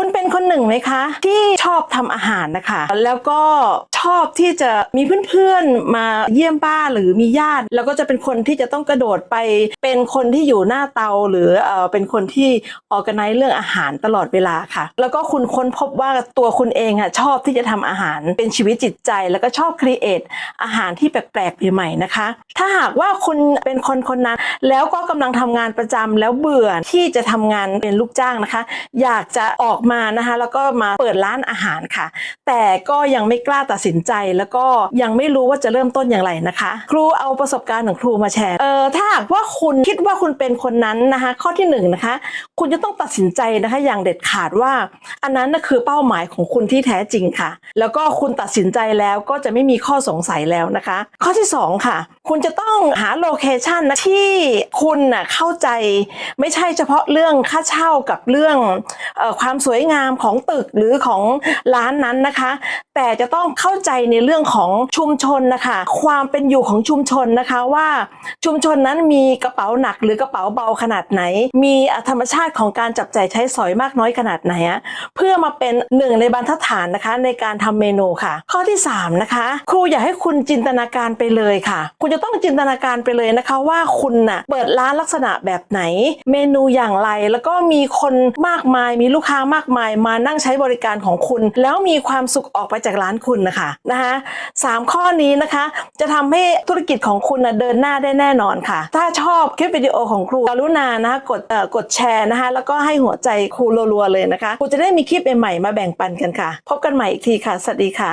คุณเป็นคนหนึ่งไหมคะ ที่ชอบทำอาหารนะคะ แล้วก็ชอบที่จะมีเพื่อนๆมาเยี่ยมบ้านหรือมีญาติ แล้วก็จะเป็นคนที่จะต้องกระโดดไปเป็นคนที่อยู่หน้าเตาหรือเออเป็นคนที่ออกกันไนเรื่องอาหารตลอดเวลาค่ะ แล้วก็คุณค้นพบว่าตัวคุณเองอะชอบที่จะทำอาหารเป็นชีวิตจิตใจ แล้วก็ชอบครีเอทอาหารที่แปลกๆใหม่ๆนะคะ ถ้าหากว่าคุณเป็นคนคนนั้น แล้วก็กำลังทำงานประจำแล้วเบื่อที่จะทำงานเป็นลูกจ้างนะคะ อยากจะออกมานะคะ แล้วก็มาเปิดร้านอาหารค่ะ แต่ก็ยังไม่กล้าตัดสินใจแล้วก็ยังไม่รู้ว่าจะเริ่มต้นอย่างไรนะคะ ครูเอาประสบการณ์ของครูมาแชร์เออถ้าหากว่าคุณคิดว่าคุณเป็นคนนั้นนะคะ ข้อที่หนึ่งนะคะ คุณจะต้องตัดสินใจนะคะอย่างเด็ดขาดว่า อันนั้นน่ะคือเป้าหมายของคุณที่แท้จริงค่ะ แล้วก็คุณตัดสินใจแล้วก็จะไม่มีข้อสงสัยแล้วนะคะ ข้อที่สองค่ะ คุณจะต้องหาโลเคชันนะที่คุณน่ะเข้าใจไม่ใช่เฉพาะเรื่องค่าเช่ากับเรื่องอความสวยงามของตึกหรือของร้านนั้นนะคะ แต่จะต้องเข้าใจในเรื่องของชุมชนนะคะ ความเป็นอยู่ของชุมชนนะคะว่าชุมชนนั้นมีกระเป๋าหนักหรือกระเป๋าเบาขนาดไหน มีธรรมชาติของการจับจ่ายใช้สอยมากน้อยขนาดไหนอะ เพื่อมาเป็นหนึ่งในบรรทัดฐานนะคะในการทำเมนูค่ะ ข้อที่สามนะคะ ครูอยากให้คุณจินตนาการไปเลยค่ะ คุณจะต้องจินตนาการไปเลยนะคะ ว่าคุณน่ะเปิดร้านลักษณะแบบไหน เมนูอย่างไร แล้วก็มีคนมากมาย มีลูกค้ามากมาย มานั่งใช้บริการของคุณ แล้วมีความสุขออกไปจากร้านคุณนะคะนะคะสามข้อนี้นะคะ จะทำให้ธุรกิจของคุณนะเดินหน้าได้แน่นอนค่ะ ถ้าชอบคลิปวิดีโอของครูกรุณานะคะกดเอ่อกดแชร์นะคะแล้วก็ให้หัวใจครูรัวๆเลยนะคะครูจะได้มีคลิปใหม่ๆมาแบ่งปันกันค่ะ พบกันใหม่อีกทีค่ะ สวัสดีค่ะ